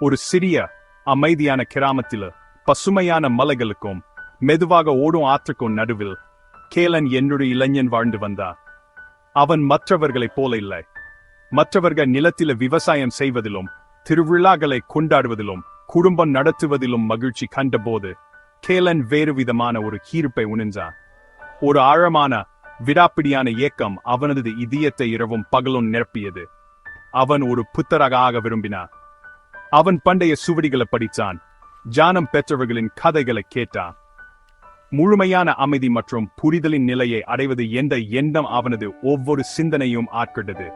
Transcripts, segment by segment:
ஒரு சிறிய அமைதியான கிராமத்தில் பசுமையான மலைகளுக்கும் மெதுவாக ஓடும் ஆற்றுக்கும் நடுவில் கேலன் என்னுடைய இளைஞன் வாழ்ந்து வந்தார். அவன் மற்றவர்களைப் போல இல்லை. மற்றவர்கள் நிலத்தில விவசாயம் செய்வதிலும் திருவிழாக்களை கொண்டாடுவதிலும் குடும்பம் நடத்துவதிலும் மகிழ்ச்சி கண்டபோது கேலன் வேறு விதமான ஒரு கீர்ப்பை உணிஞ்சான் ஒரு ஆழமான விடாப்பிடியான ஏக்கம் அவனது இதயத்தை இரவும் பகலும் நிரப்பியது. அவன் ஒரு புத்தராக ஆக விரும்பினான் அவன் பண்டைய சுவடிகளை படித்தான் ஜானம் பெற்றவர்களின் கதைகளை கேட்டான். முழுமையான அமைதி மற்றும் புரிதலின் நிலையை அடைவது எந்த எண்ணம் அவனது ஒவ்வொரு சிந்தனையும் ஆட்கொண்டது.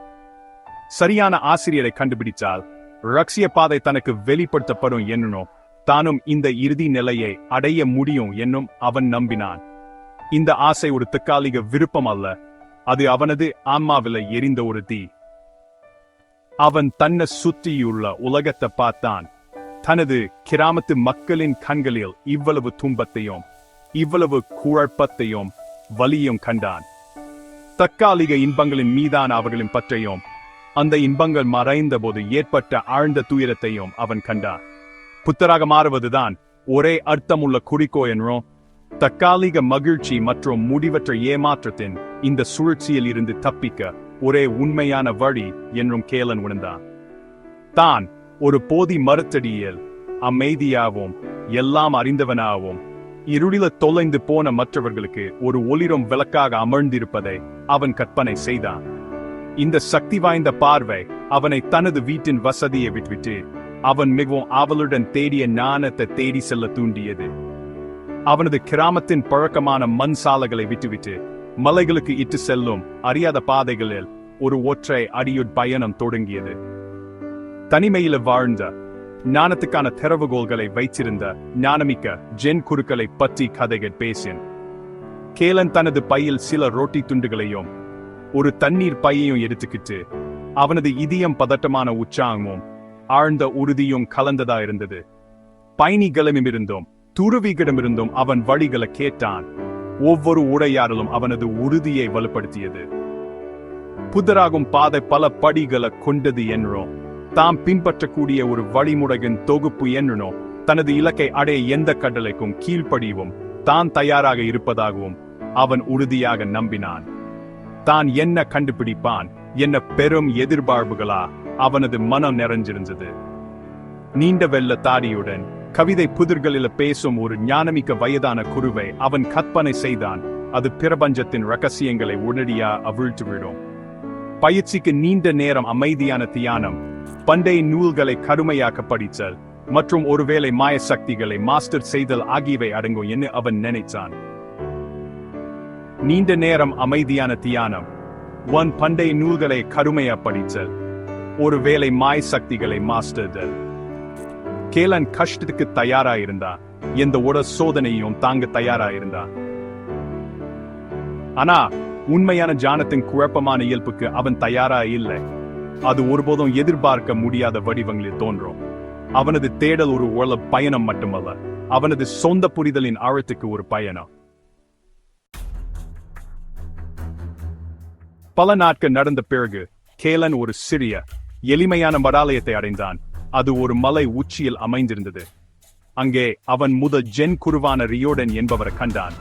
சரியான ஆசிரியரை கண்டுபிடித்தால் ரக்ஷிய பாதை தனக்கு வெளிப்படுத்தப்படும் என்னும் தானும் இந்த இறுதி நிலையை அடைய முடியும் என்னும் அவன் நம்பினான். இந்த ஆசை ஒரு தற்காலிக விருப்பம் அல்ல. அது அவனது ஆன்மாவில எரிந்த ஒரு தீ. அவன் தன்னை சுற்றியுள்ள உலகத்தை பார்த்தான். தனது கிராமத்து மக்களின் கண்களில் இவ்வளவு துன்பத்தையும் இவ்வளவு குழப்பத்தையும் வலியும் கண்டான். தற்காலிக இன்பங்களின் மீதான அவர்களின் பற்றையும் அந்த இன்பங்கள் மறைந்த போது ஏற்பட்ட ஆழ்ந்த துயரத்தையும் அவன் கண்டான். புத்தராக மாறுவதுதான் ஒரே அர்த்தமுள்ள குறிக்கோ என்றும் தற்காலிக மகிழ்ச்சி மற்றும் முடிவற்ற ஏமாற்றத்தின் இந்த சுழற்சியில் இருந்து தப்பிக்க ஒரே உண்மையான வழி என்றும் கேலன் உணர்ந்தான். தான் ஒரு போதி மறுத்தடியில் அமைதியாகவும் எல்லாம் அறிந்தவனாகவும் இருளில தொலைந்து போன மற்றவர்களுக்கு ஒரு ஒளிரும் விளக்காக அமர்ந்திருப்பதை அவன் கற்பனை செய்தான். இந்த சக்தி வாய்ந்த பார்வை அவனை தனது வீட்டின் வசதியை விட்டுவிட்டு அவன் மிகவும் அவளுடன் தேடிய ஞானத்தை தேடி செல்ல தூண்டியது. அவனது கிராமத்தின் பழக்கமான மண் சாலைகளை விட்டுவிட்டு மலைகளுக்கு இட்டு செல்லும் அறியாத பாதைகளில் ஒரு ஒற்றை அடியுட் பயணம் தொடங்கியது. தனிமையில வாழ்ந்த ஞானத்துக்கான திறவுகோள்களை வைத்திருந்த ஞானமிக்க ஜென் குருக்களை பற்றி கதைகள் பேசின். கேலன் தனது பையில் சில ரொட்டி துண்டுகளையும் ஒரு தண்ணீர் பையையும் எடுத்துக்கிட்டு அவனது இதயம் பதட்டமான உற்சாகமும் ஆழ்ந்த உறுதியும் கலந்ததா இருந்தது. பயணிகளிடமிருந்தும் துருவிகளிடமிருந்தும் அவன் வழிகளை கேட்டான். ஒவ்வொரு உரையாடலும் அவனது உறுதியை வலுப்படுத்தியது. புதராகும் பாதை பல படிகளை கொண்டது என்றோ தாம் பின்பற்றக்கூடிய ஒரு வழிமுறையின் தொகுப்பு என்றும் தனது இலக்கை அடைய எந்த கடலைக்கும் கீழ்ப்படியவும் தான் தயாராக இருப்பதாகவும் அவன் உறுதியாக நம்பினான். தான் என்ன கண்டுபிடிப்பான் என்ன பெரும் எதிர்பார்ப்புகளா அவனது மனம் நிறைஞ்சிருந்தது. நீண்ட வெள்ள தாடியுடன் கவிதை புதிர்களில் பேசும் ஒரு ஞானமிக்க வயதான குருவை அவன் கற்பனை செய்தான். அது பிரபஞ்சத்தின் ரகசியங்களை உடனடியா அவிழ்த்துவிடும். பயிற்சிக்கு நீண்ட நேரம் அமைதியான தியானம் பண்டைய நூல்களை கடுமையாக்க படித்தல் மற்றும் ஒருவேளை மாய சக்திகளை மாஸ்டர் செய்தல் ஆகியவை அடங்கும் என்று அவன் நினைத்தான். நீண்ட நேரம் அமைதியான தியானம் ஒன் பண்டைய நூல்களை கடுமையா படித்தல் ஒருவேளை மாய சக்திகளை மாஸ்டர்தல். கேலன் கஷ்டத்துக்கு தயாரா இருந்தா எந்த உட சோதனையும் தாங்க தயாரா இருந்தா ஆனா உண்மையான ஜானத்தின் குழப்பமான இயல்புக்கு அவன் தயாரா இல்லை. அது ஒருபோதும் எதிர்பார்க்க முடியாத வடிவங்களில் தோன்றும். அவனது தேடல் ஒரு உள்ள பயணம் மட்டுமல்ல அவனது சொந்த புரிதலின் ஆழத்துக்கு ஒரு பயணம். பல நாட்கள் நடந்த பிறகு கேலன் ஒரு சிறிய எளிமையான மடாலயத்தை அடைந்தான். அது ஒரு மலை உச்சியில் அமைந்திருந்தது. அங்கே அவன் முதல் ஜென் குருவான ரியோடன் என்பவரை கண்டான்.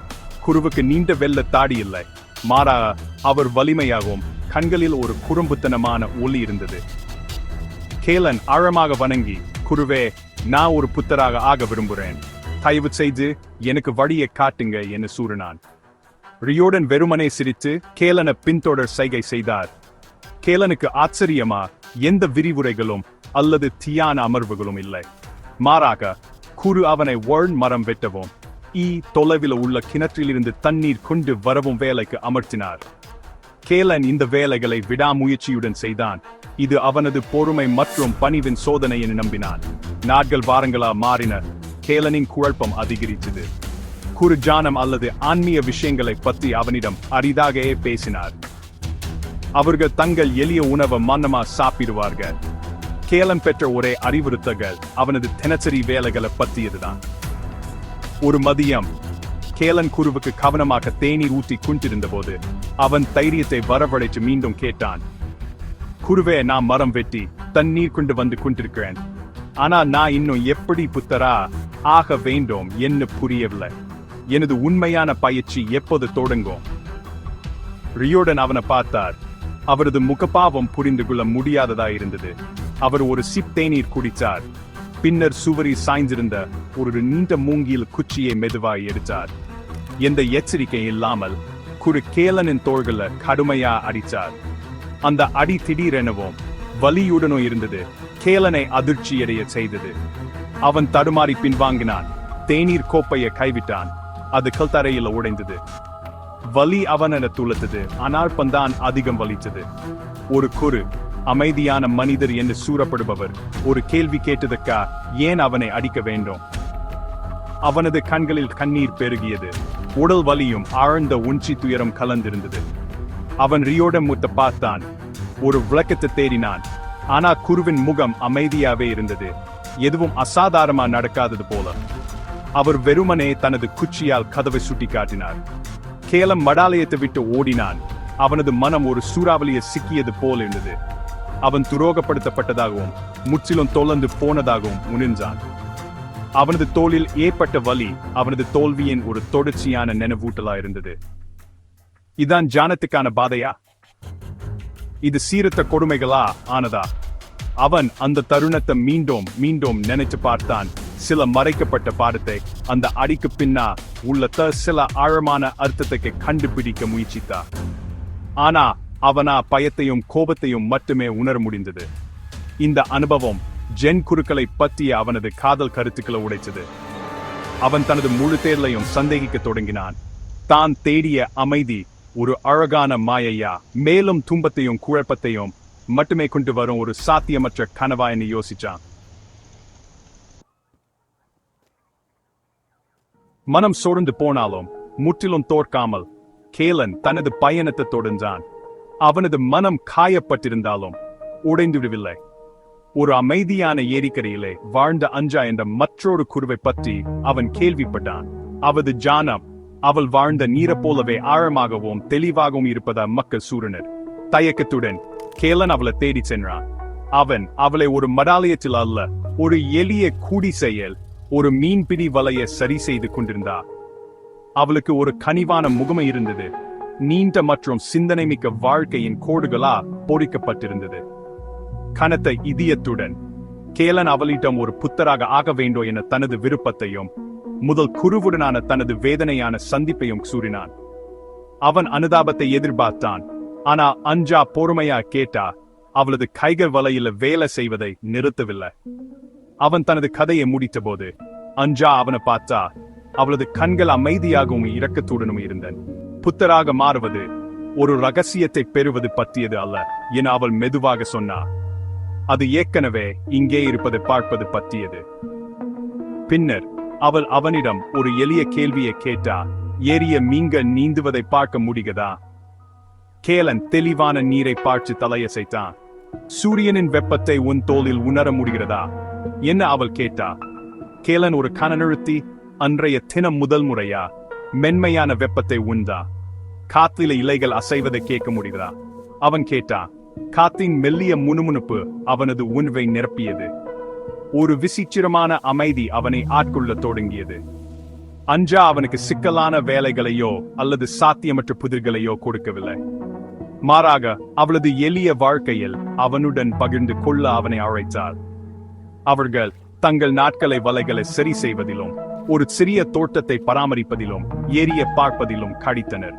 குருவுக்கு நீண்ட வெள்ள தாடி இல்லை. மாறாக அவர் வலிமையாகவும் கண்களில் ஒரு குறும்புத்தனமான ஒளி இருந்தது. கேலன் ஆழமாக வணங்கி குருவே நான் ஒரு புத்தராக ஆக விரும்புகிறேன் தயவு செய்து எனக்கு வழியை காட்டுங்க என்று சூறினான். ரியோடன் வெறுமனே சிரித்து கேலனை பின்தொடர் சைகை செய்தார். கேலனுக்கு ஆச்சரியமா எந்த விரிவுரைகளும் அல்லது தியான அமர்வுகளும் இல்லை. மாறாக குரு அவனை வர்ண் மரம் வெட்டவும் ஈ தொலைவில் உள்ள கிணற்றிலிருந்து தண்ணீர் கொண்டு வரவும் வேலைக்கு அமர்த்தினார். கேலன் இந்த வேலைகளை விடாமுயற்சியுடன் செய்தான். இது அவனது பொறுமை மற்றும் பணிவின் சோதனை என நம்பினான். நாட்கள் வாரங்களா மாறின கேலனின் குழப்பம் அதிகரித்தது. குரு ஜானம் அல்லது ஆன்மீக விஷயங்களை பற்றி அவனிடம் அரிதாகவே பேசினார். அவர்கள் தங்கள் எளிய உணவை மன்னமா சாப்பிடுவார்கள். கேலம் பெற்ற ஒரே அறிவுறுத்தல்கள் அவனது தினசரி வேலைகளை பற்றியதுதான். ஒரு மதியம் கேலன் குருவுக்கு கவனமாக தேநீர் ஊற்றி கொண்டிருந்த போது அவன் தைரியத்தை வரவழைத்து மீண்டும் கேட்டான் குருவே நான் மரம் வெட்டி தண்ணீர் கொண்டு வந்து கொண்டிருக்கிறேன் ஆனா நான் இன்னும் எப்படி புத்தரா? ஆக வேண்டும் என்ன புரியவில்லை. எனது உண்மையான பயிற்சி எப்போது தொடங்கும்? ரியோடன் அவனை பார்த்தார். அவரது முகபாவம் புரிந்து கொள்ள முடியாததா இருந்தது அவர் ஒரு சிப் தேநீர் குடித்தார். பின்னர் சுவரில் சாய்ந்திருந்த ஒரு நீண்ட மூங்கில் குச்சியை மெதுவாய் எடுத்தார். எந்த எச்சரிக்கை இல்லாமல் குரு கேலனின் தோள்கள கடுமையா அடித்தார். அந்த அடி திடீரெனவும் வலியுடனும் இருந்தது. கேலனை அதிர்ச்சியடைய செய்தது. அவன் தடுமாறி பின்வாங்கினான். தேநீர் கோப்பையை கைவிட்டான். அது கல்தரையில் உடைந்தது. வலி அவனென துளத்தது. அனார்பந்தான் அதிகம் வலித்தது. ஒரு குரு அமைதியான மனிதர் என்று சூறப்படுபவர். ஒரு கேள்வி கேட்டதுக்கா ஏன் அவனை அடிக்க வேண்டும்? அவனது கண்களில் கண்ணீர் பெருகியது. உடல் வலியும் ஆழ்ந்த உஞ்சி துயரம் கலந்திருந்தது. அவன் ரியோடம் முத்த பார்த்தான். ஒரு விளக்கத்தை தேடினான். ஆனா குருவின் முகம் அமைதியாவே இருந்தது. எதுவும் அசாதாரணமா நடக்காதது போல. அவர் வெறுமனே தனது குச்சியால் கதவை சுட்டி காட்டினார். கேலம் மடாலயத்தை விட்டு ஓடினான். அவனது மனம் ஒரு சூறாவளியை சிக்கியது போல் இருந்தது. அவன் துரோகப்படுத்தப்பட்டதாகவும் முற்றிலும் தொலைந்து போனதாகவும் உணர்ந்தான். அவனது தோளில் ஏற்பட்ட வலி அவனது தோல்வியின் ஒரு தொடர்ச்சியான நினைவூட்டலா இருந்தது. இதான் ஜானத்துக்கான பாதையா? இது சீரத்த கொடுமைகளா ஆனதா? அவன் அந்த தருணத்தை மீண்டும் மீண்டும் நினைச்சு பார்த்தான். சில மறைக்கப்பட்ட பாடத்தை அந்த அடிக்கு பின்னா உள்ள சில ஆழமான அர்த்தத்துக்கு கண்டுபிடிக்க முயற்சித்தா ஆனா அவனா பயத்தையும் கோபத்தையும் மட்டுமே உணர முடிந்தது. இந்த அனுபவம் ஜென் குருக்களை பற்றிய அவனது காதல் கருத்துக்களை உடைச்சது அவன் தனது முழு தேர்லையும் சந்தேகிக்க தொடங்கினான். தான் தேடிய அமைதி ஒரு அழகான மாயையா மேலும் துன்பத்தையும் குழப்பத்தையும் மட்டுமே கொண்டு வரும் ஒரு சாத்தியமற்ற கனவா என்று யோசிச்சான். மனம் சோர்ந்து போனாலும் முற்றிலும் தோற்காமல் கேலன் தனது பயணத்தை தொடர்ந்தான். அவனது மனம் காயப்பட்டிருந்தாலும் உடைந்து விடவில்லை ஒரு அமைதியான ஏரிக்கரையிலே வாழ்ந்த அஞ்சா என்ற மற்றொரு குருவை பற்றி அவன் கேள்விப்பட்டான். அவது ஜானம் அவள் வாழ்ந்த நீரை போலவே ஆழமாகவும் தெளிவாகவும் இருப்பதா மக்கள் சூரனர். தயக்கத்துடன் கேலன் அவளை தேடி சென்றான். அவன் அவளை ஒரு மடாலயத்தில் அல்ல ஒரு எளிய கூடி செயல் ஒரு மீன்பிடி வலைய சரி செய்து கொண்டிருந்தா. அவளுக்கு ஒரு கனிவான முகமை இருந்தது. நீண்ட மற்றும் சிந்தனை மிக்க வாழ்க்கையின் கோடுகளா பொறிக்கப்பட்டிருந்தது. கனத்த இதயத்துடன் கேலன் அவளிடம் ஒரு புத்தராக ஆக வேண்டும் என தனது விருப்பத்தையும் முதல் குருவுடனான தனது வேதனையான சந்திப்பையும் கூறினான். அவன் அனுதாபத்தை எதிர்பார்த்தான். ஆனா அஞ்சா பொறுமையா கேட்டா அவளது கைகள் வலையில வேலை செய்வதை நிறுத்தவில்லை. அவன் தனது கதையை முடித்தபோது அஞ்சா அவனை பார்த்தா அவளது கண்கள் அமைதியாகவும் இரக்கத்துடனும் இருந்தன். புத்தராக மாறுவது ஒரு ரகசியத்தை பெறுவது பற்றியது அல்ல என அவள் மெதுவாக சொன்னா. அது ஏற்கனவே இங்கே இருப்பதை பார்ப்பது பற்றியது. பின்னர் அவள் அவனிடம் ஒரு எளிய கேள்வியை கேட்டா ஏரிய மீன்கள் நீந்துவதை பார்க்க முடிகிறதா? கேலன் தெளிவான நீரை பார்த்து தலையசைத்தான். சூரியனின் வெப்பத்தை உன் தோளில் உணர முடிகிறதா? என்ன அவள் கேட்டா. கேலன் ஒரு கனநிறுத்தி அன்றைய தினம் முதல் முறையா? மென்மையான வெப்பத்தை உண்டா? காத்தில இலைகள் அசைவதை கேட்க முடிகிறா அவன் கேட்டா காத்தின் மெல்லிய முணுமுணுப்பு அவனது உணவை நிரப்பியது. ஒரு விசிச்சிரமான அமைதி அவனை ஆட்கொள்ள தொடங்கியது. அஞ்சா அவனுக்கு சிக்கலான வேலைகளையோ அல்லது சாத்தியமற்ற புதிர்களையோ கொடுக்கவில்லை. மாறாக அவளது எளிய வாழ்க்கையில் அவனுடன் பகிர்ந்து கொள்ள அவனை அழைத்தாள் அவர்கள் தங்கள் நாட்களை வலைகளை சரி செய்வதிலும் ஒரு சிறிய தோட்டத்தை பராமரிப்பதிலும் ஏரிய பார்ப்பதிலும் கடித்தனர்.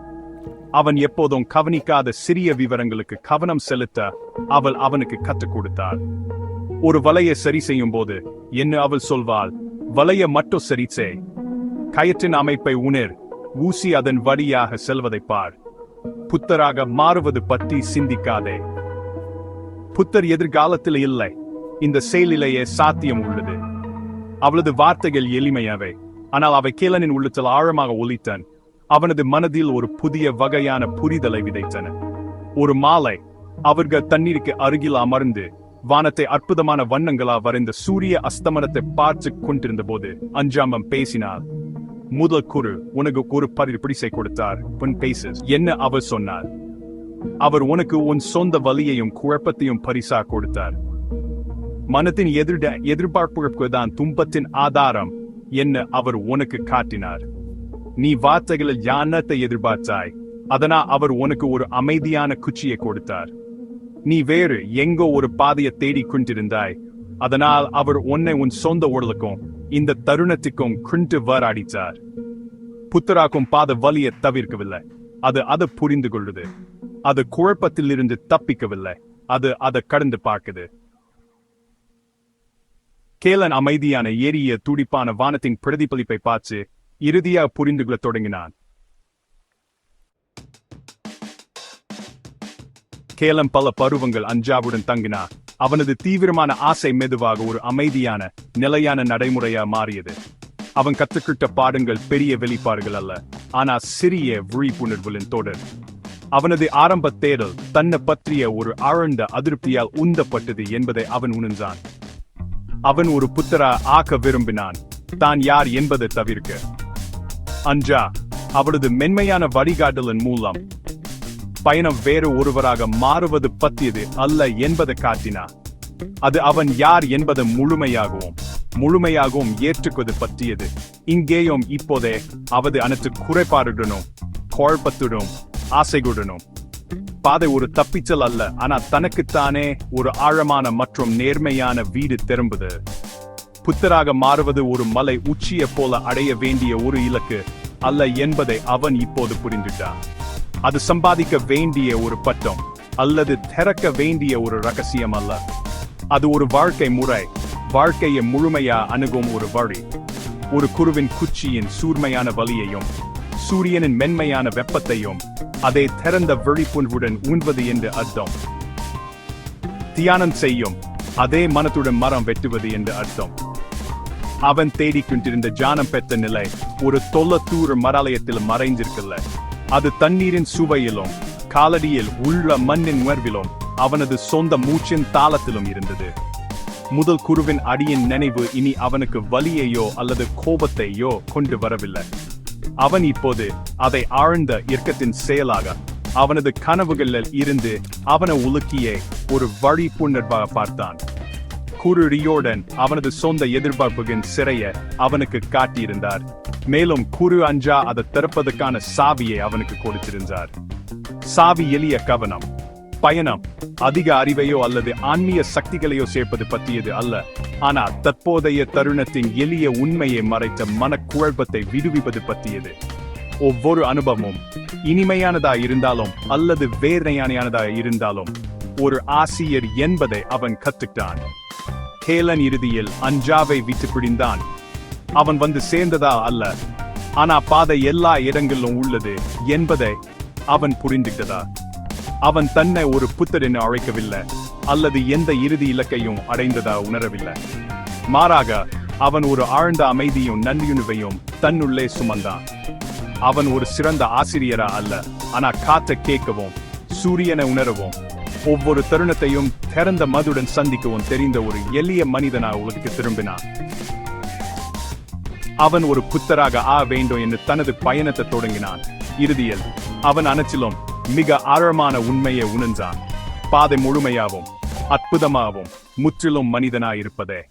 அவன் எப்போதும் கவனிக்காத சிறிய விவரங்களுக்கு கவனம் செலுத்த அவள் அவனுக்கு கற்றுக் கொடுத்தாள். ஒரு வலையை சரி செய்யும் போது என்ன அவள் சொல்வாள்? வலைய மட்டும் சரி செய். கயற்றின் அமைப்பை உணர். ஊசி அதன் வழியாக செல்வதை பார். புத்தராக மாறுவது பற்றி சிந்திக்காதே. புத்தர் எதிர்காலத்தில் இல்லை. இந்த செயலிலேயே சாத்தியம் உள்ளது. அவளது வார்த்தைகள் எளிமையாவே. ஆனால் அவை கேலனின் உள்ளத்தில் ஆழமாக ஒலித்தன். அவனது மனதில் ஒரு புதிய வகையான புரிதலை விதைத்தன. ஒரு மாலை அவர்கள் தண்ணீருக்கு அருகில் அமர்ந்து வானத்தை அற்புதமான வண்ணங்களா வரைந்த சூரிய அஸ்தமனத்தை பார்த்து கொண்டிருந்த போது அஞ்சாமம் பேசினார். முதல் குரு உனக்கு ஒரு பரிப்பிடிசை பிடிசை கொடுத்தார். உன் பேசு. என்ன? அவர் சொன்னார். அவர் உனக்கு உன் சொந்த வலியையும் குழப்பத்தையும் பரிசா கொடுத்தார். மனத்தின் எதிர்ட எதிர்பார்ப்புக்கு தான் துன்பத்தின் ஆதாரம் என்ன அவர் உனக்கு காட்டினார். நீ வார்த்தைகளில் ஞானத்தை எதிர்பார்த்தாய். அதனா அவர் உனக்கு ஒரு அமைதியான குச்சியை கொடுத்தார். நீ வேறு எங்கோ ஒரு பாதையை தேடி கொண்டிருந்தாய். அதனால் அவர் உன்னை உன் சொந்த உடலுக்கும் இந்த தருணத்துக்கும் குண்டு வராடித்தார். புத்தராக்கும் பாத வலியை தவிர்க்கவில்லை. அது அதை புரிந்து கொள்ளுது. அது குழப்பத்தில் இருந்து தப்பிக்கவில்லை. அது அதை கடந்து பார்க்குது. கேலன் அமைதியான ஏறிய துடிப்பான வானத்தின் பிரதிபலிப்பை பார்த்து இறுதியாக புரிந்து கொள்ளத் தொடங்கினான். கேலம் பல பருவங்கள் அஞ்சாவுடன் தங்கினா அவனது தீவிரமான ஆசை மெதுவாக ஒரு அமைதியான நிலையான நடைமுறையா மாறியது. அவன் கத்துக்கிட்ட பாடங்கள் பெரிய வெளிப்பாடுகள் அல்ல ஆனா சிறிய விழிப்புணர்வுகளின் தொடர். அவனது ஆரம்ப தேடல் தன்னை பற்றிய ஒரு ஆழ்ந்த அதிருப்தியால் உந்தப்பட்டது என்பதை அவன் உணர்ந்தான். அவன் ஒரு புத்தரா ஆக்க விரும்பினான். தான் யார் என்பதை தவிர்க்க. அஞ்சா அவளது மென்மையான வழிகாட்டலின் மூலம். பயணம் வேறு ஒருவராக மாறுவது பற்றியது அல்ல என்பதை காட்டினார் அது அவன் யார் என்பது முழுமையாகவும் முழுமையாகவும் ஏற்றுக்குவது பற்றியது. இங்கேயும் இப்போதே அவது அனைத்து குறைபாடுடனும் குழப்பத்துடனும் ஆசைகளுடனும் பாதை ஒரு தப்பிச்சல் அல்ல ஆனா தனக்குத்தானே ஒரு ஆழமான மற்றும் நேர்மையான வீடு திரும்புது. புத்தராக மாறுவது ஒரு மலை உச்சியை போல அடைய வேண்டிய ஒரு இலக்கு அல்ல என்பதை அவன் இப்போது புரிந்துட்டான். அது சம்பாதிக்க வேண்டிய ஒரு பட்டம் அல்லது திறக்க வேண்டிய ஒரு ரகசியம் அல்ல. அது ஒரு வாழ்க்கை முறை வாழ்க்கையை முழுமையா அணுகும் ஒரு வழி. ஒரு குருவின் குச்சியின் சூர்மையான வலியையும் சூரியனின் மென்மையான வெப்பத்தையும் அதை திறந்த விழிப்புணர்வுடன் உண்பது என்று அர்த்தம். தியானம் செய்யும் அதே மனத்துடன் மரம் வெட்டுவது என்று அர்த்தம். அவன் தேடிக் கொண்டிருந்த ஜானம் பெற்ற நிலை ஒரு தொல்லத்தூர் மராலயத்தில் மறைந்திருக்கல. அது தண்ணீரின் சுவையிலும் காலடியில் உள்ள மண்ணின் உணர்விலும் அவனது சொந்த மூச்சின் தாளத்திலும் இருந்தது. முதல் குருவின் அடியின் நினைவு இனி அவனுக்கு வலியையோ அல்லது கோபத்தையோ கொண்டு வரவில்லை. அவன் இப்போது அதை ஆழ்ந்த இயக்கத்தின் செயலாக அவனது கனவுகளில் இருந்து அவனை உலுக்கியே ஒரு வழி புணர்வாக பார்த்தான். குரு ரியோடன் அவனது சொந்த எதிர்பார்ப்புகளின் சிறைய அவனுக்கு காட்டியிருந்தார். மேலும் குரு அஞ்சா அதை திறப்பதற்கான சாவியை அவனுக்கு கொடுத்திருந்தார். சாவி எளிய கவனம். பயணம் அதிக அறிவையோ அல்லது ஆன்மீக சக்திகளையோ சேர்ப்பது பற்றியது அல்ல. ஆனால் தற்போதைய தருணத்தின் எளிய உண்மையை மறைத்த மனக்குழப்பத்தை விடுவிப்பது பற்றியது. ஒவ்வொரு அனுபவமும் இனிமையானதா இருந்தாலும் அல்லது வேதனையானதா இருந்தாலும் ஒரு ஆசிரியர் என்பதை அவன் கத்துக்கிட்டான். கேலன் இறுதியில் அஞ்சாவை விட்டு பிடிந்தான். அவன் வந்து சேர்ந்ததா அல்ல. ஆனா பாதை எல்லா இடங்களிலும் உள்ளது என்பதை அவன் புரிந்துகிட்டதா? அவன் தன்னை ஒரு புத்தரென அழைக்கவில்லை அல்லது எந்த இறுதி இலக்கையும் அடைந்ததா உணரவில்லை. மாறாக அவன் ஒரு ஆழ்ந்த அமைதியும் நன்றியுணர்வையும் தன்னுள்ளே சுமந்தான். அவன் ஒரு சிறந்த ஆசிரியரா அல்ல ஆனா காத்த கேட்கவும் சூரியனை உணரவும் ஒவ்வொரு தருணத்தையும் திறந்த மதுடன் சந்திக்கவும் தெரிந்த ஒரு எளிய மனிதனா உலகுக்கு திரும்பினான். அவன் ஒரு புத்தராக ஆ வேண்டும் என்று தனது பயணத்தை தொடங்கினான். இறுதியில் அவன் அனைத்திலும் மிக ஆழமான உண்மையை உணர்ந்தான். பாதை முழுமையாவும் அற்புதமாகவும் முற்றிலும் மனிதனாயிருப்பதே.